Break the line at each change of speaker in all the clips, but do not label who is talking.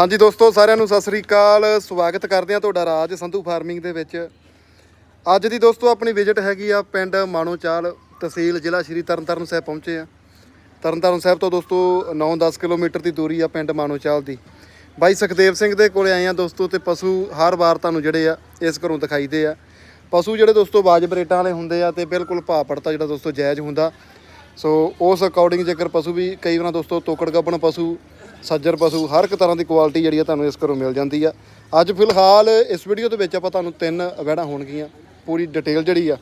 ਹਾਂਜੀ ਦੋਸਤੋ, ਸਾਰਿਆਂ ਨੂੰ ਸਤਿ ਸ੍ਰੀ ਅਕਾਲ। ਸਵਾਗਤ ਕਰਦੇ ਹਾਂ ਤੁਹਾਡਾ ਰਾਜ ਸੰਧੂ ਫਾਰਮਿੰਗ ਦੇ ਵਿੱਚ। ਅੱਜ ਦੀ ਦੋਸਤੋ, ਆਪਣੀ ਵਿਜ਼ਿਟ ਹੈਗੀ ਆ ਪਿੰਡ ਮਾਣੋਚਾਲ ਤਹਿਸੀਲ ਜ਼ਿਲ੍ਹਾ ਸ਼੍ਰੀ ਤਰਨਤਾਰਨ ਸਾਹਿਬ ਪਹੁੰਚੇ ਆ ਤਰਨਤਾਰਨ ਸਾਹਿਬ ਤੋਂ ਦੋਸਤੋ 9-10 ਕਿਲੋਮੀਟਰ ਦੀ ਦੂਰੀ ਆ ਪਿੰਡ ਮਾਣੋਚਾਲ ਦੀ। ਬਾਈ ਸੁਖਦੇਵ ਸਿੰਘ ਦੇ ਕੋਲੇ ਆਏ ਆ ਦੋਸਤੋ ਤੇ ਪਸ਼ੂ ਹਰ ਵਾਰ ਤੁਹਾਨੂੰ ਜਿਹੜੇ ਆ, ਇਸ ਘਰੋਂ ਦਿਖਾਈਦੇ ਆ। ਪਸ਼ੂ ਜਿਹੜੇ ਦੋਸਤੋ ਵਾਜਬ ਰੇਟਾਂ ਵਾਲੇ ਹੁੰਦੇ ਆ ਤੇ ਬਿਲਕੁਲ ਭਾਅ ਪੜਤਾ ਜਿਹੜਾ ਦੋਸਤੋ, ਜਾਇਜ਼ ਹੁੰਦਾ। ਸੋ, ਉਸ ਅਕੋਰਡਿੰਗ ਜੇਕਰ ਪਸ਼ੂ ਵੀ ਕਈ ਵਾਰ ਦੋਸਤੋ ਤੋਕੜ ਗੱਬਣ ਪਸ਼ੂ ਸੱਜਰ ਪਸ਼ੂ ਹਰ ਇੱਕ ਤਰ੍ਹਾਂ ਦੀ ਕੁਆਲਿਟੀ ਜਿਹੜੀ ਆ ਤੁਹਾਨੂੰ ਇਸ ਘਰੋਂ ਮਿਲ ਜਾਂਦੀ ਆ। ਅੱਜ ਫਿਲਹਾਲ ਇਸ ਵੀਡੀਓ ਦੇ ਵਿੱਚ ਆਪਾਂ ਤੁਹਾਨੂੰ ਤਿੰਨ ਵਹਿੜਾਂ ਹੋਣਗੀਆਂ ਪੂਰੀ ਡਿਟੇਲ ਜਿਹੜੀ ਆ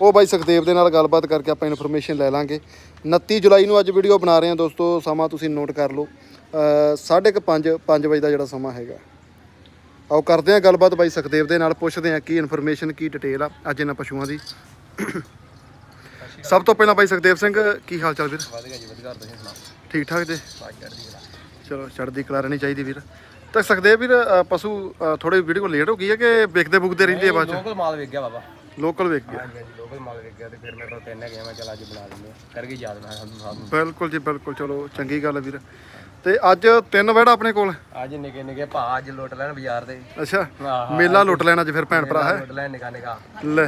ਉਹ ਬਾਈ ਸੁਖਦੇਵ ਦੇ ਨਾਲ ਗੱਲਬਾਤ ਕਰਕੇ ਆਪਾਂ ਇਨਫੋਰਮੇਸ਼ਨ ਲੈ ਲਾਂਗੇ। 29 ਜੁਲਾਈ ਨੂੰ ਅੱਜ ਵੀਡੀਓ ਬਣਾ ਰਹੇ ਹਾਂ ਦੋਸਤੋ ਸਮਾਂ ਤੁਸੀਂ ਨੋਟ ਕਰ ਲਓ। ਅ, ਸਾਢੇ ਕੁ ਪੰਜ 5 ਵਜੇ ਦਾ ਜਿਹੜਾ ਸਮਾਂ ਹੈਗਾ। ਆਓ ਕਰਦੇ ਹਾਂ ਗੱਲਬਾਤ ਬਾਈ ਸੁਖਦੇਵ ਦੇ ਨਾਲ ਪੁੱਛਦੇ ਹਾਂ ਕੀ ਇਨਫੋਰਮੇਸ਼ਨ ਕੀ ਡਿਟੇਲ ਆ ਅੱਜ ਇਹਨਾਂ ਪਸ਼ੂਆਂ ਦੀ। ਸਭ ਤੋਂ ਪਹਿਲਾਂ ਬਾਈ ਸੁਖਦੇਵ ਸਿੰਘ ਕੀ ਹਾਲ ਚਾਲ ਵੀਰ?
ਵਧੀਆ ਜੀ ਵਧੀਆ ਤੁਸੀਂ ਸੁਣਾਓ?
ਠੀਕ ਠਾਕ ਜੀ? ਚਲੋ ਚੜ੍ਹਦੀ ਕਲਾ ਰਹਿਣੀ ਚਾਹੀਦੀ ਵੀਰ। ਤਾਂ ਸੁਖਦੇਵ ਵੀਰ ਅ, ਪਸ਼ੂ ਥੋੜੇ ਵੀਡੀਓ ਲੇਟ ਹੋ ਗਈ ਹੈ ਕਿ ਵਿਕਦੇ ਬੁਕਦੇ ਰਹਿੰਦੇ ਆ ਬਾਅਦ ਚ?
ਲੋਕਲ ਮਾਲ ਵੇਚ ਗਿਆ ਬਾਬਾ।
ਲੋਕਲ ਵੇਖ ਗਿਆ।
ਹਾਂਜੀ ਲੋਕਲ ਮਾਲ ਵੇਚ ਗਿਆ ਤੇ ਫਿਰ ਮੇਰੇ ਤੋਂ ਤਿੰਨ ਹੈਗੇ ਆ, ਮੈਂ ਚਲ ਅੱਜ ਬਣਾ ਲੈਂਦੇ ਆ ਕਰ ਗਈ ਯਾਦ ਨਾ ਸਾਨੂੰ ਸਾਹਿਬ ਨੂੰ।
ਬਿਲਕੁਲ ਜੀ ਬਿਲਕੁਲ ਚਲੋ ਚੰਗੀ ਗੱਲ ਹੈ ਵੀਰ। ਤੇ ਅੱਜ ਤਿੰਨ ਵੜਾ ਆਪਣੇ ਕੋਲ?
ਅੱਜ ਨਿੱਕੇ ਨਿੱਕੇ ਭਾ ਅੱਜ ਲੁੱਟ ਲੈਣ ਬਾਜ਼ਾਰ ਦੇ।
ਅੱਛਾ
ਆਹ।
ਮੇਲਾ ਲੁੱਟ ਲੈਣਾ ਅੱਜ ਫਿਰ ਭੈਣ ਭਰਾ ਹੈ?
ਲੁੱਟ ਲੈਣ ਨਿਕਾ ਨਿਕਾ।
ਲੈ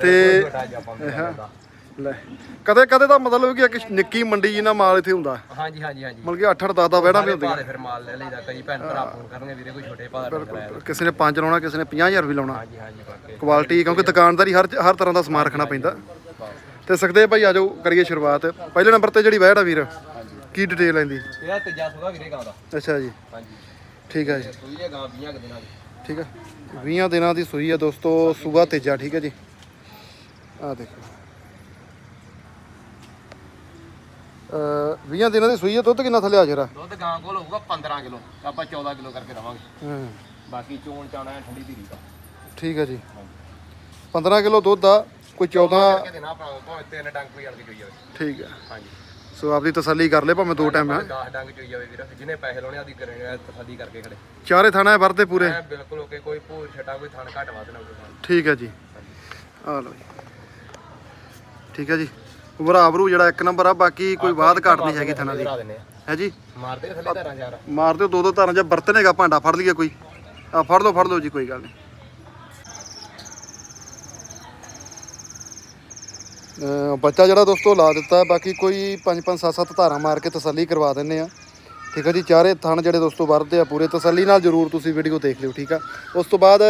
ਤੇ
ਛੋਟਾ ਜਿਹਾ ਆਪਾਂ।
ਲੈ। ਕਦੇ ਕਦੇ ਤਾਂ ਮਤਲਬ ਕਿ ਇੱਕ ਨਿੱਕੀ ਮੰਡੀ ਜਿੰਨਾ ਮਾਲ ਇੱਥੇ ਹੁੰਦਾ।
ਹਾਂਜੀ ਹਾਂਜੀ ਹਾਂਜੀ।
ਮਤਲਬ ਕਿ 8 8 10 10 ਵੜਾ ਵੀ ਹੁੰਦੀਆਂ।
ਫਿਰ ਮਾਲ ਲੈ ਲਈਦਾ ਕਈ ਭੈਣ ਭਰਾ ਫੋਨ ਕਰਨਗੇ ਵੀਰੇ ਕੋਈ ਛੋਟੇ ਭਾ ਦਾ ਡੰਗਰ ਆਇਆ
ਕਿਸੇ ਨੇ 5 ਲਾਉਣਾ ਕਿਸੇ ਨੇ 50000 ਵੀ ਲਾਉਣਾ।
ਹਾਂਜੀ ਹਾਂਜੀ ਬਾਕੀ
ਕੁਆਲਿਟੀ ਕਿਉਂਕਿ ਦੁਕਾਨਦਾਰੀ ਹਰ ਹਰ ਤਰ੍ਹਾਂ ਦਾ ਸਮਾਨ ਰੱਖਣਾ ਪੈਂਦਾ। ਤੇ ਸਕਦੇ ਭਾਈ ਆਜੋ ਕਰੀਏ ਸ਼ੁਰੂਆਤ। ਪਹਿਲੇ ਨੰਬਰ ਤੇ ਜਿਹੜੀ ਆ ਵੀਰ ਕੀ ਡਿਟੇਲ ਲੈਂਦੀ
ਇਹਦਾ? ਤੀਜਾ ਸੁਗਾ ਵੀਰੇ ਗਾਂ ਦਾ।
ਅੱਛਾ ਜੀ।
ਹਾਂਜੀ।
ਠੀਕ ਹੈ ਜੀ।
ਸੂਈ ਹੈ ਗਾਂ 20 ਕੁ ਦਿਨਾਂ ਦੀ।
ਠੀਕ ਹੈ 20 ਦਿਨਾਂ ਦੀ ਸੂਈ ਆ ਦੋਸਤੋ ਸੂਆ ਤੇਜਾ ਠੀਕ ਹੈ ਜੀ। ਆ ਦੇਖੋ ਅ 20 ਦਿਨਾਂ ਦੀ ਸੂਈ ਦੁੱਧ ਕਿੰਨਾ ਥੱਲੇ ਆ ਜਰਾ?
ਦੁੱਧ ਗਾਂ ਕੋਲ ਹੋਊਗਾ 15 ਕਿਲੋ। ਆਪਾਂ 14 ਕਿਲੋ ਕਰਕੇ ਦਵਾਂਗੇ।
ਹਾਂ।
ਬਾਕੀ ਚੋਣ ਚਾਣਾ ਠੰਡੀ ਧੀਰੀ ਦਾ।
ਠੀਕ ਹੈ ਜੀ। 15 ਕਿਲੋ ਦੁੱਧ ਆ ਕੋਈ 14
ਕਰਕੇ ਦੇਣਾ ਭਰਾ ਭਾਵੇਂ ਤਿੰਨ ਡੰਗ ਕੋਈ ਅੜਦੀ ਚੋਈ ਜਾਵੇ।
ਠੀਕ ਹੈ
ਹਾਂਜੀ।
ਸੋ ਆਪਦੀ ਤਸੱਲੀ ਕਰ ਲੈ ਭਾਵੇਂ ਦੋ ਟਾਈਮ ਆ
10 ਡੰਗ ਚੋਈ ਜਾਵੇ ਵੀਰ ਜਿਹਨੇ ਪੈਸੇ ਲਾਉਣੇ ਆਦੀ ਕਰੇ ਤਸੱਲੀ ਕਰਕੇ ਖੜੇ।
ਚਾਰੇ ਥਾਣਾ ਵਰਤੇ ਪੂਰੇ।
ਐ ਬਿਲਕੁਲ ਓਕੇ ਕੋਈ ਭੂਰ ਛਟਾ ਕੋਈ ਥਣ ਘੱਟ ਨਾ ਥਣ।
ਠੀਕ ਹੈ ਜੀ। ਆ ਲਓ ਜੀ। ਠੀਕ ਹੈ ਜੀ। ਭਰਾਵਰੂ ਜਿਹੜਾ ਇੱਕ ਨੰਬਰ ਆ ਬਾਕੀ ਕੋਈ ਬਾਤ ਘਾਟ ਨਹੀਂ ਹੈਗੀ ਥਾਣਾ ਦੀ। ਹੈ ਜੀ?
ਮਾਰਦੇ ਨੇ ਥੱਲੇ ਧਾਰਾਂ ਯਾਰ।
ਮਾਰ ਦਿਓ ਦੋ ਦੋ ਧਾਰਾਂ ਜਾਂ ਬਰਤਨ ਹੈਗਾ ਭਾਂਡਾ ਫੜ ਲਈਏ ਕੋਈ। ਆ ਫੜ ਲਓ ਫੜ ਲਓ ਜੀ ਕੋਈ ਗੱਲ ਨਹੀਂ। ਬੱਚਾ ਜਿਹੜਾ ਦੋਸਤੋ ਲਾ ਦਿੱਤਾ ਬਾਕੀ ਕੋਈ 5 5 7 7 ਧਾਰਾਂ ਮਾਰ ਕੇ ਤਸੱਲੀ ਕਰਵਾ ਦਿੰਨੇ ਆ। ਠੀਕ ਹੈ ਜੀ, ਚਾਰੇ ਥਣ ਜਿਹੜੇ ਦੋਸਤੋ ਵਰਦੇ ਆ ਪੂਰੇ, ਤਸੱਲੀ ਨਾਲ ਜਰੂਰ ਤੁਸੀਂ ਵੀਡੀਓ ਦੇਖ ਲਿਓ, ਠੀਕ ਆ। ਉਸ ਤੋਂ ਬਾਅਦ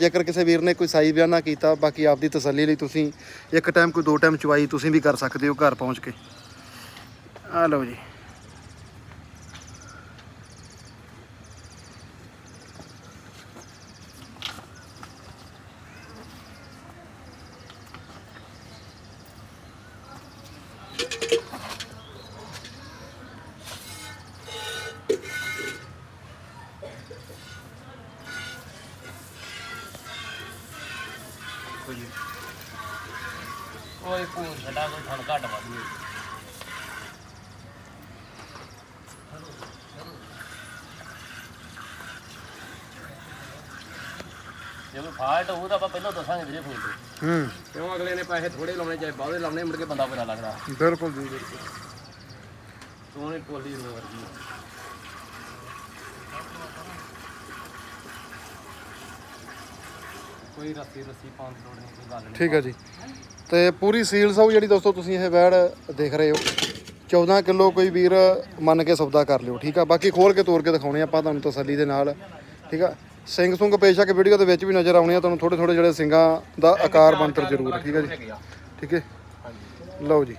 ਜੇਕਰ ਕਿਸੇ ਵੀਰ ਨੇ ਕੋਈ ਸਾਈ ਬਿਆਨਾ ਕੀਤਾ, ਬਾਕੀ ਆਪਦੀ ਤਸੱਲੀ ਲਈ ਤੁਸੀਂ ਇੱਕ ਟਾਈਮ ਕੋਈ ਦੋ ਟਾਈਮ ਚਵਾਈ ਤੁਸੀਂ ਵੀ ਕਰ ਸਕਦੇ ਹੋ ਘਰ ਪਹੁੰਚ ਕੇ। ਆ ਲਓ ਜੀ।
ਕੋਈ ਭੂਰ ਛਟਾ ਕੋਈ ਥਣ ਘੱਟ ਵੱਧ ਨਹੀਂ। ਜਦੋਂ ਫਾਲਟ ਹੋਊ ਤਾਂ ਆਪਾਂ ਪਹਿਲਾਂ ਦੱਸਾਂਗੇ ਵੀਰੇ ਫੋਨ ਤੇ।
ਹੂੰ।
ਕਿਉਂ ਅਗਲੇ ਨੇ ਪੈਸੇ ਥੋੜੇ ਲਾਉਣੇ ਚਾਹੇ ਬਾਹਲੇ ਲਾਉਣੇ ਮੁੜ ਕੇ ਬੰਦਾ ਬੁਰਾ ਲੱਗਦਾ।
ਬਿਲਕੁਲ ਜੀ ਬਿਲਕੁਲ।
ਸੋਹਣੀ ਟੋਲੀ ਰੋ ਵਰਗੀ ਕੋਈ ਰੱਸੀ ਰੱਸੀ ਪਾਉਣ ਦੀ ਲੋੜ ਨਹੀਂ ਕੋਈ ਗੱਲ ਨਹੀਂ।
ਠੀਕ ਹੈ ਜੀ। ਤੇ ਪੂਰੀ ਸੀਲ ਸੌ ਜਿਹੜੀ ਦੋਸਤੋ ਤੁਸੀਂ ਇਹ ਵੈੜ ਦੇਖ ਰਹੇ ਹੋ। 14 ਕਿਲੋ ਕੋਈ ਵੀਰ ਮੰਨ ਕੇ ਸੌਦਾ ਕਰ ਲਿਓ ਠੀਕ ਆ? ਬਾਕੀ ਖੋਲ ਕੇ ਤੋੜ ਕੇ ਦਿਖਾਉਣੇ ਆਪਾਂ ਤੁਹਾਨੂੰ ਤਸੱਲੀ ਦੇ ਨਾਲ ਠੀਕ ਆ? ਸਿੰਘ ਸੁੰਗ ਪੇਸ਼ਾ ਕੇ ਵੀਡੀਓ ਦੇ ਵਿੱਚ ਵੀ ਨਜ਼ਰ ਆਉਣੇ ਆ ਤੁਹਾਨੂੰ ਥੋੜੇ ਥੋੜੇ ਜਿਹੜੇ ਸਿੰਘਾਂ ਦਾ ਆਕਾਰ ਬੰਤਰ ਜ਼ਰੂਰ ਠੀਕ ਹੈ ਜੀ?
ਆ
ਠੀਕ ਹੈ? ਲਓ ਜੀ।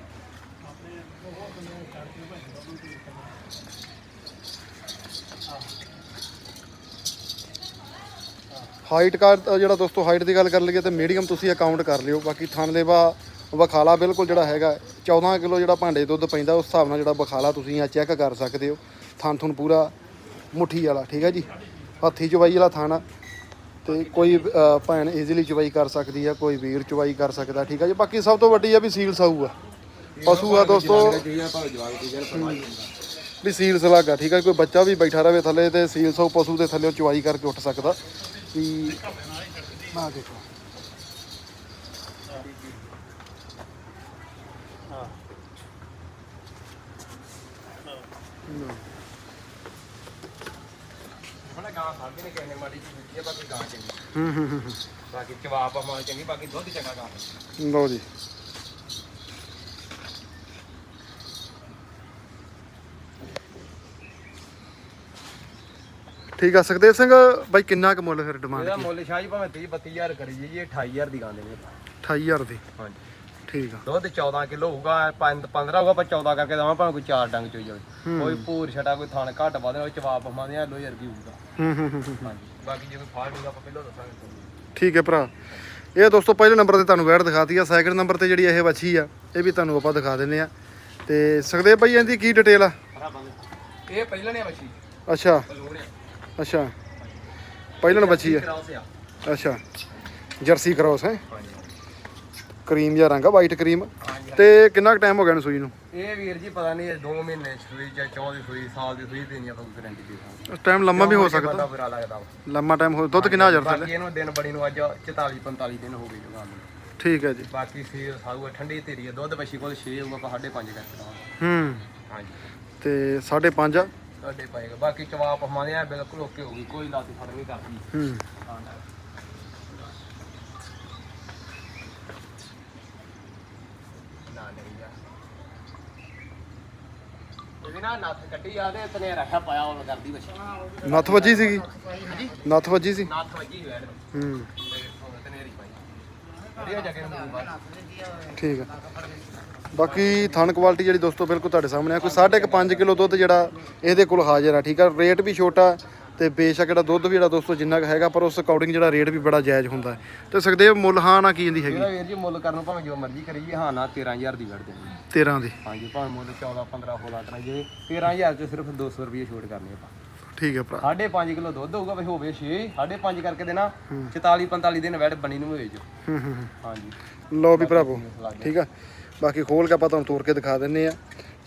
ਹਾਈਟ ਕਾਰ ਜਿਹੜਾ ਦੋਸਤੋ ਹਾਈਟ ਦੀ ਗੱਲ ਕਰ ਲਈਏ ਤੇ ਮੀਡੀਅਮ ਤੁਸੀਂ ਅਕਾਊਂਟ ਕਰ ਲਿਓ। ਬਾਕੀ ਥਣ ਦੇਵਾ ਬਖਾਲਾ ਬਿਲਕੁਲ ਜਿਹੜਾ ਹੈਗਾ 14 ਕਿਲੋ ਜਿਹੜਾ ਭਾਂਡੇ ਦੁੱਧ ਪੈਂਦਾ, ਉਸ ਹਿਸਾਬ ਨਾਲ ਜਿਹੜਾ ਬਖਾਲਾ ਤੁਸੀਂ ਆ ਚੈੱਕ ਕਰ ਸਕਦੇ ਹੋ। ਥਣ ਥੁਣ ਪੂਰਾ ਮੁੱਠੀ ਵਾਲਾ, ਠੀਕ ਹੈ ਜੀ? ਹੱਥੀ ਚਵਾਈ ਵਾਲਾ ਥਣ। ਆ ਤੇ ਕੋਈ ਭੈਣ ਈਜ਼ੀਲੀ ਚਵਾਈ ਕਰ ਸਕਦੀ ਆ, ਕੋਈ ਵੀਰ ਚਵਾਈ ਕਰ ਸਕਦਾ, ਠੀਕ ਆ ਜੀ? ਬਾਕੀ ਸਭ ਤੋਂ ਵੱਡੀ ਆ ਵੀ ਸੀਲ ਸਾਊ ਆ। ਪਸ਼ੂ ਆ ਦੋਸਤੋ।
ਜਿਹੜੀਆਂ ਭਾਵੇਂ ਜਵਾਬ ਦੀ
ਵੀ ਸੀਲ ਸਲਾਗਾ, ਠੀਕ ਆ ਕੋਈ ਬੱਚਾ ਵੀ ਬੈਠਾ ਰਵੇ ਥੱਲੇ ਤੇ ਸੀਲ ਸਾਊ ਪਸ਼ੂ ਦੇ ਥੱਲੇ ਚਵਾਈ ਕਰਕੇ ਉੱਠ ਸਕਦਾ। ਵੀ ਆ ਦੇਖੋ
ਹੁਣ ਗਾਂ ਸਾਡੀ ਨੇ ਕਿਸੇ ਨੇ ਮਾੜੀ ਜਿਹੀ ਦਿੱਤੀ ਆ ਬਾਕੀ ਗਾਂ ਚੰਗੀ
ਹੂੰ ਹੂੰ ਹੂੰ ਹੂੰ।
ਬਾਕੀ ਜਵਾਬ ਮਾਲ ਚੰਗੀ ਬਾਕੀ ਦੁੱਧ ਚੰਗਾ ਗਾਂ।
ਲਓ ਜੀ ਠੀਕ ਆ ਸੁਖਦੇਵ ਸਿੰਘ ਬਾਈ ਕਿੰਨਾ ਕੁ ਮੁੱਲ ਫਿਰ ਡਿਮਾਂਡ
ਇਹਦਾ ਮੁੱਲ ਸ਼ਾਹ ਜੀ ਭਾਵੇਂ 30 32000 ਕਰੀ ਜੀ ਇਹ 28000 ਦੀ ਗਾਂ ਦੇਣੀ
28000 ਦੀ?
ਹਾਂਜੀ।
ਠੀਕ ਆ।
ਦੁੱਧ 14 ਕਿਲੋ ਹੋਊਗਾ 15 ਹੋਊਗਾ ਪਰ 14 ਕਰਕੇ ਦਵਾਂ ਭਾਵੇਂ ਕੋਈ ਚਾਰ ਡੰਗ ਚੋਈ ਜਾਵੇ। ਕੋਈ ਭੂਰ ਛਟਾ ਕੋਈ ਥਣ ਘੱਟ ਵਧੇ ਉਹ ਚਵਾਪ ਪਾਉਂਦੇ ਆ ਲੋਈ ਵਰਗੀ ਹੋਊਗਾ। ਹਾਂਜੀ। ਬਾਕੀ ਜੇ ਕੋਈ ਫਾੜ ਹੋਊਗਾ ਆਪਾਂ ਪਹਿਲਾਂ ਦੱਸਾਂਗੇ।
ਠੀਕ ਹੈ ਭਰਾ। ਇਹ ਦੋਸਤੋ ਪਹਿਲੇ ਨੰਬਰ ਤੇ ਤੁਹਾਨੂੰ ਵੈਟ ਦਿਖਾਤੀ ਆ ਸੈਕਿੰਡ ਨੰਬਰ ਤੇ ਜਿਹੜੀ ਇਹ ਵੱਛੀ ਆ ਇਹ ਵੀ ਤੁਹਾਨੂੰ ਆਪਾਂ ਦਿਖਾ ਦਿੰਨੇ ਆ ਤੇ ਸੁਖਦੇਵ ਭਾਈ ਇਹਦੀ ਕੀ ਡਿਟੇਲ ਆ?
ਇਹ ਪਹਿਲਾਂ ਨੇ ਬੱਚੀ
ਅੱਛਾ। ਅੱਛਾ। ਪਹਿਲਣ ਵੱਛੀ ਆ। ਅੱਛਾ। ਜਰਸੀ ਕ੍ਰੋਸ ਹੈ? ਕਰੀਮ ਜਿਹਾ ਰੰਗ ਆ ਵਾਈਟ ਕਰੀਮ।
ਹਾਂਜੀ
ਤੇ ਕਿੰਨਾ ਕੁ ਟਾਈਮ ਹੋ ਗਿਆ ਨੂੰ ਸੂਈ ਨੂੰ?
ਇਹ ਵੀਰ ਜੀ ਪਤਾ ਨਹੀਂ 2 ਮਹੀਨੇ ਸੂਈ ਜਾਂ 14 ਦੀ ਸੂਈ ਸਾਲ ਦੀ ਸੂਈ ਦੇਣੀ ਆਪਾਂ ਗਾਰੰਟੀ ਦੇ ਸਕਦੇ
ਟਾਈਮ ਲੰਮਾ ਵੀ ਹੋ ਸਕਦਾ।
ਬੁਰਾ ਲੱਗਦਾ ਵਾ।
ਲੰਮਾ ਟਾਈਮ ਹੋ ਦੁੱਧ ਕਿੰਨਾ ਹਜ਼ਾਰ
ਬਾਕੀ ਇਹਨੂੰ ਦਿਨ ਬੜੀ ਨੂੰ ਅੱਜ 44 45 ਦਿਨ ਹੋ ਗਏ ਜਗਾਨ ਨੂੰ।
ਠੀਕ ਹੈ ਜੀ।
ਬਾਕੀ ਸੀਰ ਸਾਊ ਠੰਡੀ ਧੀਰੀ ਆ ਦੁੱਧ ਬੱਛੀ ਕੋਲ 6 ਹੋਊਗਾ ਆਪਾਂ 5.5 ਕਰਕੇ ਦਵਾਂਗੇ।
ਹੂੰ।
ਹਾਂਜੀ।
ਤੇ 5.5 ਆ।
ਤੁਹਾਡੇ ਪਾਏਗਾ ਬਾਕੀ ਚਵਾਪ ਹਮਾਰੇ ਆ ਬਿਲਕੁਲ ਓਕੇ ਹੋਊਗੀ ਕੋਈ ਲਾਤੀ ਫੜ ਨਹੀਂ ਕਰਦੀ
ਹੂੰ।
ਹਾਂ। ਨਾ। ਨਾ ਨਹੀਂ ਯਾਰ। ਇਹਦੀ ਨਾ ਨੱਥ ਕੱਟੀ ਆ ਤੇ ਤਨੇ ਰੱਖਿਆ ਪਾਇਆ ਉਹ ਕਰਦੀ ਬੱਚੀ
ਨੱਥ ਵੱਜੀ ਸੀਗੀ? ਨੱਥ ਵੱਜੀ ਸੀ?
ਨੱਥ ਵੱਜੀ ਵੈੜ
ਹੂੰ।
ਵਧੀਆ ਨੂੰ
ਠੀਕ ਆ। ਬਾਕੀ ਥਣ ਕੁਆਲਿਟੀ ਜਿਹੜੀ ਦੋਸਤੋ ਬਿਲਕੁਲ ਤੁਹਾਡੇ ਸਾਹਮਣੇ ਆ। ਕੋਈ 5.5 ਕਿਲੋ ਦੁੱਧ ਜਿਹੜਾ ਇਹਦੇ ਕੋਲ ਹਾਜ਼ਰ ਆ ਠੀਕ ਆ? ਰੇਟ ਵੀ ਛੋਟਾ ਤੇ ਬੇਸ਼ੱਕ ਜਿਹੜਾ ਦੁੱਧ ਵੀ ਜਿਹੜਾ ਦੋਸਤੋ ਜਿੰਨਾ ਕੁ ਹੈਗਾ ਪਰ ਉਸ ਅਕੋਰਡਿੰਗ ਜਿਹੜਾ ਰੇਟ ਵੀ ਬੜਾ ਜਾਇਜ਼ ਹੁੰਦਾ ਹੈ। ਤੇ ਸੁਖਦੇਵ ਮੁੱਲ ਹਾਂ ਨਾ ਕੀ ਇਹਦੀ ਹੈਗੀ?
ਇਹਦਾ ਵੀਰ ਜੀ ਮੁੱਲ ਕਰਨ ਨੂੰ ਭਾਵੇਂ ਜੋ ਮਰਜ਼ੀ ਕਰੀਏ ਹਾਂ ਨਾ 13000 ਦੀ ਵੜ ਦੇਣੀ
13 ਦੀ।
ਹਾਂਜੀ ਭਾਵੇਂ ਮੁੱਲ 14 15 16 ਕਰਾਈਏ 13000 ਚ ਸਿਰਫ 200 ਰੁਪਏ ਛੋਟ ਕਰਨੀ ਆਪਾਂ।
ਠੀਕ ਹੈ ਭਰਾ।
ਸਾਢੇ 5 ਕਿਲੋ ਦੁੱਧ ਹੋਊਗਾ ਵੀ ਹੋਵੇ 6 ਸਾਢੇ 5 ਕਰਕੇ ਦੇਣਾ 44 45 ਦਿਨ ਵੈਟ ਬਣੀ ਨੂੰ ਹੋਵੇ ਜੋ
ਹੂੰ ਹੂੰ ਹੂੰ।
ਹਾਂਜੀ।
ਲਓ ਵੀ ਭਰਾਵੋ ਠੀਕ ਆ। ਬਾਕੀ ਖੋਲ ਕੇ ਆਪਾਂ ਤੁਹਾਨੂੰ ਤੋੜ ਕੇ ਦਿਖਾ ਦਿੰਨੇ ਆ।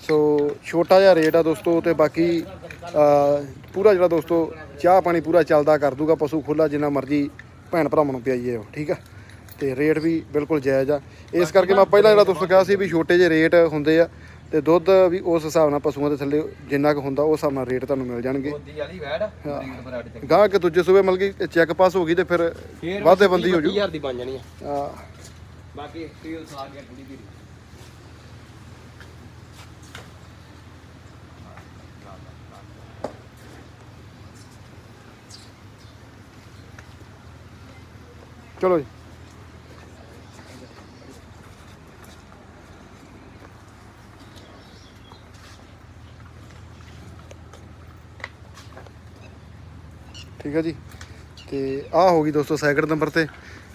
ਸੋ ਛੋਟਾ ਜਿਹਾ ਰੇਟ ਆ ਦੋਸਤੋ ਤੇ ਬਾਕੀ ਪੂਰਾ ਜਿਹੜਾ ਦੋਸਤੋ ਚਾਹ ਪਾਣੀ ਪੂਰਾ ਚੱਲਦਾ ਕਰ ਦੂਗਾ ਪਸ਼ੂ ਖੁੱਲਾ ਜਿੰਨਾ ਮਰਜ਼ੀ ਭੈਣ ਭਰਾਵਾਂ ਨੂੰ ਪਿਆਈਏ ਉਹ ਠੀਕ ਆ। ਤੇ ਰੇਟ ਵੀ ਬਿਲਕੁਲ ਜਾਇਜ਼ ਆ। ਇਸ ਕਰਕੇ ਮੈਂ ਪਹਿਲਾਂ ਜਿਹੜਾ ਦੋਸਤੋ ਕਿਹਾ ਸੀ ਵੀ ਛੋਟੇ ਜਿਹੇ ਰੇਟ ਹੁੰਦੇ ਆ ਤੇ ਦੁੱਧ ਵੀ ਉਸ ਹਿਸਾਬ ਨਾਲ ਪਸ਼ੂਆਂ ਦੇ ਥੱਲੇ ਜਿੰਨਾ ਕੁ ਹੁੰਦਾ ਉਸ ਹਿਸਾਬ ਨਾਲ ਰੇਟ ਤੁਹਾਨੂੰ ਮਿਲ ਜਾਣਗੇ।
ਗੋਦੀ ਵਾਲੀ ਤੇ।
ਦੂਜੇ ਸੂਬੇ ਮਤਲਬ ਕਿ ਚੈੱਕ ਪਾਸ ਹੋ ਗਈ ਤੇ ਫਿਰ
ਫੇਰ
ਵਾਧੇ ਬੰਦੀ ਹੋ ਜੂ।
20000 ਦੀ ਬਣ ਜਾਣੀ ਆ।
ਆ,
ਬਾਕੀ ਸਟੀਲ ਸਾਗ ਗਿਆ ਥੋੜੀ ਜਿਹੀ
ਚਲੋ ਜੀ। ਠੀਕ ਹੈ ਜੀ। ਤੇ ਆਹ ਹੋ ਗਈ ਦੋਸਤੋ ਸੈਕਿੰਡ ਨੰਬਰ ਤੇ।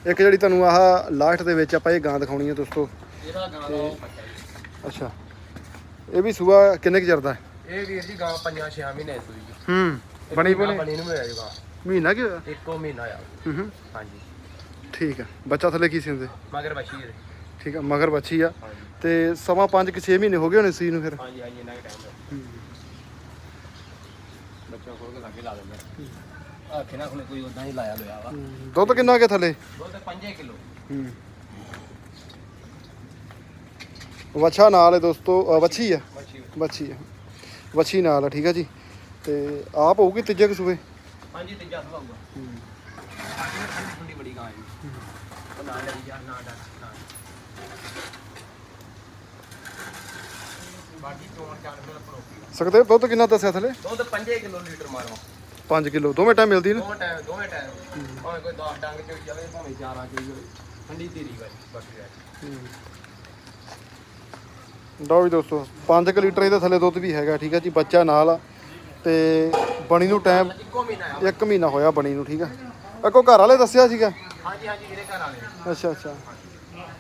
ਇੱਕ ਜਿਹੜੀ ਤੁਹਾਨੂੰ ਆਹ ਲਾਸਟ ਦੇ ਵਿੱਚ ਆਪਾਂ ਇਹ ਗਾਂ ਦਿਖਾਉਣੀ ਹੈ ਦੋਸਤੋ।
ਇਹਦਾ ਗਾਂ ਦਾ ਬੱਚਾ।
ਅੱਛਾ। ਇਹ ਵੀ ਸੂਆ ਕਿੰਨੇ ਕੁ ਚਿਰ ਦਾ ਹੈ?
ਇਹ ਵੀਰ ਜੀ ਗਾਂ 5-6 ਮਹੀਨੇ ਸੂਈ ਜੀ
ਹੂੰ ਬਣੀ ਬਣੀ।
ਬਣੀ ਨੂੰ ਮਿਲਿਆ ਜੀ ਗਾਂ।
ਮਹੀਨਾ ਕਿ ਹੋਇਆ?
ਇੱਕੋ ਮਹੀਨਾ ਆ।
ਹੂੰ ਹੂੰ।
ਹਾਂਜੀ।
ਠੀਕ ਹੈ ਬੱਚਾ ਥੱਲੇ ਕੀ ਸਿੰਦੇ
ਮਗਰ ਬੱਛੀ ਇਹਦੇ
ਠੀਕ ਹੈ ਮਗਰ ਬੱਚੀ ਆ।
ਹਾਂਜੀ।
ਤੇ ਸਮਾਂ 5 ਕਿ 6 ਮਹੀਨੇ ਹੋ ਗਏ ਹੋਣੇ ਸੀ ਨੂੰ ਫਿਰ?
ਹਾਂਜੀ ਹਾਂਜੀ ਇਹਨਾਂ ਦਾ ਟਾਈਮ ਬੱਚਾ ਖੋਲ ਕੇ ਲਾਗੇ ਲਾ ਦਿੰਦੇ ਆਖੇ ਨਾ ਕੋਈ ਉਦਾਂ ਹੀ ਲਾਇਆ ਲੋਇਆ ਵਾ।
ਦੁੱਧ ਕਿੰਨਾ ਕੇ ਥੱਲੇ?
ਦੁੱਧ 5 ਕਿਲੋ।
ਵੱਛਾ ਨਾਲ ਹੈ ਦੋਸਤੋ ਅ, ਵੱਛੀ ਆ? ਵੱਛੀ। ਆ। ਵੱਛੀ ਨਾਲ ਆ ਠੀਕ ਆ ਜੀ। ਤੇ ਆਪ ਹੋਊਗੀ ਤੀਜੇ ਕਸੂਏ
ਹਾਂਜੀ ਤੀਜਾ ਸਵਾ ਹੋਊਗਾ। ਠੰਡੀ ਠੰਡੀ ਬੜੀ ਗਾਂ ਹੈ। ਜੀ ਉਹ ਨਾ ਲਈ ਜਾ ਨਾ ਡਰ ਨਾ ਬਾਕੀ ਚੋਣ ਚਾਣ ਮੇਰਾ ਪ੍ਰੋਫੀ
ਸਕਦੇ ਦੁੱਧ ਕਿੰਨਾ ਦੱਸਿਆ ਥੱਲੇ?
ਦੁੱਧ 5 ਕਿਲੋ ਲੀਟਰ ਮਾਰਵਾ
5 ਕਿਲੋ ਦੋਵੇਂ ਟਾਈਮ ਮਿਲਦੀ ਨਾ?
ਦੋਵੇਂ ਟਾਈਮ ਦੋਵੇਂ ਟਾਈਮ ਭਾਵੇਂ ਕੋਈ 10 ਡੰਗ ਚ ਜਾਵੇ ਭਾਵੇਂ 11 ਚ ਜਾਵੇ ਠੰਡੀ ਧੀਰੀ ਵਾਲੀ ਬਾਕੀ ਹੈ।
ਲਓ ਵੀ ਦੋਸਤੋ 5 ਲੀਟਰ ਇਹਦੇ ਥੱਲੇ ਦੁੱਧ ਵੀ ਹੈਗਾ ਠੀਕ ਆ ਜੀ ਬੱਚਾ ਨਾਲ ਆ। ਤੇ ਬਣੀ ਨੂੰ ਟਾਈਮ
ਇੱਕੋ ਮਹੀਨਾ ਆ।
1 ਮਹੀਨਾ ਹੋਇਆ ਬਣੀ ਨੂੰ ਠੀਕ ਆ। ਅੱਗੋਂ ਘਰ ਵਾਲੇ ਦੱਸਿਆ ਸੀਗਾ?
ਹਾਂਜੀ ਹਾਂਜੀ ਮੇਰੇ ਘਰ ਵਾਲੇ।
ਅੱਛਾ ਅੱਛਾ।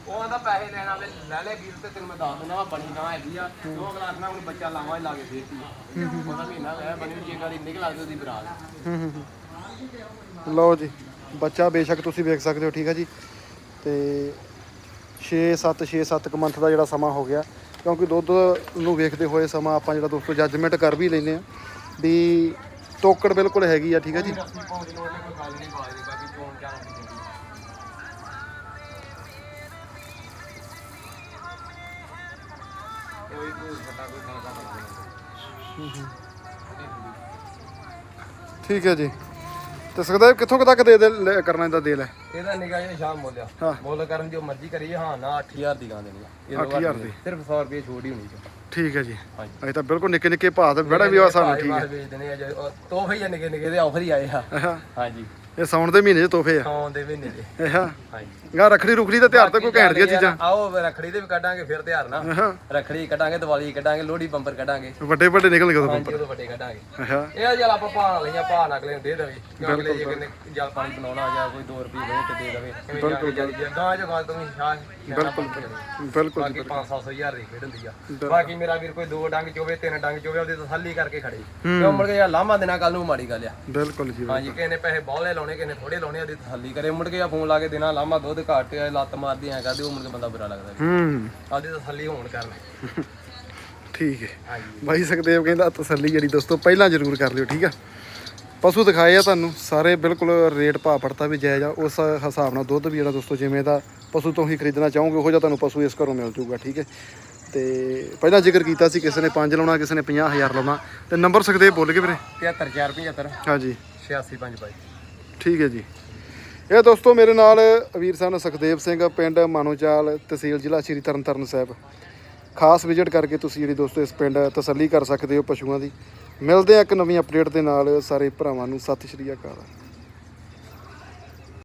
ਉਹ ਆਂਦਾ ਪੈਸੇ ਲੈਣ ਵਾਲੇ ਲੈ ਲੈ ਵੀਰ ਤੇ ਤੈਨੂੰ ਮੈਂ ਦੱਸ ਦਿੰਦਾ ਵਾ ਬਣੀ ਨਾ ਹੈਗੀ ਆ। ਦੋ ਗਲਾਸ ਨਾਲ ਹੁਣ ਬੱਚਾ ਲਾਵਾਂ ਹੀ ਲਾ ਕੇ ਦੇਤੀ ਉਹਦਾ ਮਹੀਨਾ ਹੋਇਆ ਬਣੀ ਜੇ ਗਾੜੀ ਨਿਕਲ ਆਉਂਦੀ ਉਹਦੀ ਬਰਾਤ।
ਹੂੰ ਹੂੰ ਹੂੰ। ਲਓ ਜੀ ਬੱਚਾ ਬੇਸ਼ੱਕ ਤੁਸੀਂ ਵੇਖ ਸਕਦੇ ਹੋ ਠੀਕ ਹੈ ਜੀ। ਤੇ 6 7 6 7 ਕੁ ਮੰਥ ਦਾ ਜਿਹੜਾ ਸਮਾਂ ਹੋ ਗਿਆ। ਕਿਉਂਕਿ ਦੁੱਧ ਨੂੰ ਵੇਖਦੇ ਹੋਏ ਸਮਾਂ ਆਪਾਂ ਜਿਹੜਾ ਦੋਸਤੋ ਜੱਜਮੈਂਟ ਕਰ ਵੀ ਲੈਨੇ ਆ। ਵੀ ਤੋਕੜ ਬਿਲਕੁਲ ਹੈਗੀ ਆ ਠੀਕ ਹੈ ਜੀ।
ਰੱਸੀ ਪਾਉਣ ਦੀ ਲੋੜ ਨਹੀਂ ਕੋਈ ਗੱਲ ਨਹੀਂ ਬਾਤ ਬਾਕੀ ਚੋਣ ਚਾਣ ਕੋਈ ਕੋਈ ਛੱਟਾ ਕੋਈ ਖਾਣਾ ਖਾਣਾ
ਠੀਕ ਹੈ ਜੀ। ਤੇ ਸੁਖਦੇਵ ਕਿੱਥੋਂ ਕੁ ਤੱਕ ਦੇ ਦੇ ਲੈ- ਕਰਨਾ ਇਹਦਾ ਦੇਲ ਹੈ?
ਇਹਦਾ ਨਿਗਾਹ ਇਹ ਸ਼ਾਮ ਮੁੱਲਿਆ
ਹਾਂ।
ਮੁੱਲ ਕਰਨ ਜੋ ਮਰਜ਼ੀ ਕਰੀਏ ਹਾਂ ਨਾ 8000 ਦੀ ਗਾਂ ਦੇਣੀ ਆ। ਇਹ ਤੋਂ
8000
ਘੱਟ
ਦੀ।
ਨਹੀਂ। ਸਿਰਫ 100 ਰੁਪਏ ਛੋਟ ਹੀ ਹੋਣੀ ਚਾਹੀਦੀ
ਠੀਕ ਹੈ ਜੀ।
ਹਾਂਜੀ।
ਅਜੇ ਤਾਂ ਬਿਲਕੁਲ ਨਿੱਕੇ ਨਿੱਕੇ ਭਾਅ ਤੇ ਬੜਾ ਵੀ ਆ ਸਾਨੂੰ ਠੀਕ ਹੈ।
ਵੇਚ ਦੇਣੇ ਆ ਜੇ ਤੋਹਫੇ ਜਾਂ ਨਿੱਕੇ ਨਿੱਕੇ ਦੇ ਆਫਰ ਹੀ ਆਏ ਆ। ਹਾਂਜੀ।
ਇਹ ਸਾਉਣ ਦੇ ਮਹੀਨੇ 'ਚ ਤੋਹਫੇ ਆ।
ਆਉਣ ਦੇ ਮਹੀਨੇ ਦੇ
ਆਹਾ
ਹਾਂਜੀ।
ਗਾ ਰਖੜੀ ਰੁਖੜੀ ਦਾ ਤਿਉਹਾਰ ਤੇ ਕੋਈ ਘੈਂਟ ਦੀਆਂ ਚੀਜ਼ਾਂ।
ਆਓ ਰਖੜੀ ਦੇ ਵੀ ਕੱਢਾਂਗੇ ਫਿਰ ਤਿਉਹਾਰ ਨਾ। ਰਖੜੀ ਕੱਢਾਂਗੇ ਦੀਵਾਲੀ ਕੱਢਾਂਗੇ ਲੋਹੜੀ ਬੰਪਰ ਕੱਢਾਂਗੇ।
ਵੱਡੇ ਵੱਡੇ ਨਿਕਲ ਗਏ ਉਦੋਂ
ਹਾਂਜੀ ਉਦੋਂ ਵੱਡੇ ਕੱਢਾਂਗੇ। ਇਹ ਜਲ ਆਪਾਂ ਨਾਲ ਲਈਆਂ ਨਾਲ ਅਗਲੇ ਨੂੰ ਦੇ ਦੇਵੇ। ਕਿਉਂ ਅਗਲੇ ਜੇ ਕਿਨੇ ਜਲ ਪਾਣੀ ਬਣਾਉਣਾ ਜਾਂ ਕੋਈ 2 ਰੁਪਏ ਦੇ ਤੇ ਦੇ ਦੇਵੇ। ਬਿਲਕੁਲ ਗਾਂ ਜੋ ਗਾਂ ਤੋਂ ਵੀ ਸ਼ਾਹ ਬਿਲਕੁਲ
ਬਿਲਕੁਲ
ਬਾਕੀ 500 ਹਜ਼ਾਰ ਦੀ ਖੇਡ ਹੁੰਦੀ ਆ। ਬਾਕੀ ਮੇਰਾ ਵੀਰ ਕੋਈ ਦੋ ਡੰਗ ਚੋਵੇ ਤਿੰਨ ਡੰਗ ਚੋਵੇ ਉਹਦੀ ਤਸੱਲੀ ਕਰਕੇ ਖੜੇ। ਕਿਉਂ ਮੁੜ ਕੇ ਲਾਮਾ ਦੇਣਾ ਕੱਲ ਨੂੰ ਮਾੜੀ ਗੱਲ ਆ।
ਬਿਲਕੁਲ ਜੀ
ਹਾਂਜੀ ਕਿਸੇ ਨੇ ਪੈਸੇ ਬਹੁਲੇ ਲਾਉਣੇ ਕਿਸੇ ਨੇ ਥੋੜੇ ਲਾਉਣੇ ਉਹਦੀ ਤਸੱਲੀ ਕਰੇ ਮੁੜ ਕੇ ਆ ਫੋਨ ਲਾ ਕੇ ਦੇਣਾ ਲਾਮਾ ਦੁੱਧ ਘੱਟ ਆ ਲੱਤ ਮਾਰਦੀ ਐ ਕਰਦੇ ਉਹ ਮੁੜ ਕੇ ਬੰਦਾ ਬੁਰਾ ਲੱਗਦਾ।
ਹੂੰ।
ਆਪਦੀ ਤਸੱਲੀ ਹੋਣ ਕਰਨਾ।
ਠੀਕ ਹੈ ਬਾਈ ਸੁਖਦੇਵ ਕਹਿੰਦਾ ਤਸੱਲੀ ਜਿਹੜੀ ਦੋਸਤੋ ਪਹਿਲਾਂ ਜ਼ਰੂਰ ਕਰ ਲਿਓ ਠੀਕ ਆ? ਪਸ਼ੂ ਦਿਖਾਏ ਆ ਤੁਹਾਨੂੰ ਸਾਰੇ ਬਿਲਕੁਲ ਰੇਟ ਭਾਅ ਪੜਤਾ ਵੀ ਜਾਇਜ਼ ਆ ਉਸ ਹਿਸਾਬ ਨਾਲ ਦੁੱਧ ਵੀ ਜਿਹੜਾ ਦੋਸਤੋ ਜਿਵੇਂ ਦਾ ਪਸ਼ੂ ਤੋਂ ਹੀ ਖਰੀਦਣਾ ਚਾਹੋਗੇ ਉਹੋ ਜਿਹਾ ਤੁਹਾਨੂੰ ਪਸ਼ੂ ਇਸ ਘਰੋਂ ਮਿਲ ਜਾਊਗਾ ਠੀਕ ਹੈ ਤੇ ਪਹਿਲਾਂ ਜ਼ਿਕਰ ਕੀਤਾ ਸੀ ਕਿਸੇ ਨੇ 5 ਲਾਉਣਾ ਕਿਸੇ ਨੇ 50000 ਲਾਉਣਾ। ਤੇ ਨੰਬਰ ਸੁਖਦੇਵ ਬੋਲ ਕੇ ਵੀਰੇ।
73475
ਹਾਂਜੀ।
8655
ਠੀਕ ਹੈ ਜੀ। ਇਹ ਦੋਸਤੋ ਮੇਰੇ ਨਾਲ ਵੀਰ ਸਨ ਸੁਖਦੇਵ ਸਿੰਘ, ਪਿੰਡ ਮਾਨੋਚਾਲ ਤਹਿਸੀਲ ਜ਼ਿਲ੍ਹਾ ਸ਼੍ਰੀ ਤਰਨਤਾਰਨ ਸਾਹਿਬ। ਖਾਸ ਵਿਜ਼ਿਟ ਕਰਕੇ ਤੁਸੀਂ ਜਿਹੜੀ ਦੋਸਤੋ ਇਸ ਪਿੰਡ ਤਸੱਲੀ ਕਰ ਸਕਦੇ ਹੋ ਪਸ਼ੂਆਂ ਦੀ। ਮਿਲਦੇ ਆ ਇੱਕ ਨਵੀਂ ਅਪਡੇਟ ਦੇ ਨਾਲ ਸਾਰੇ ਭਰਾਵਾਂ ਨੂੰ। ਸਤਿ ਸ਼੍ਰੀ ਅਕਾਲ।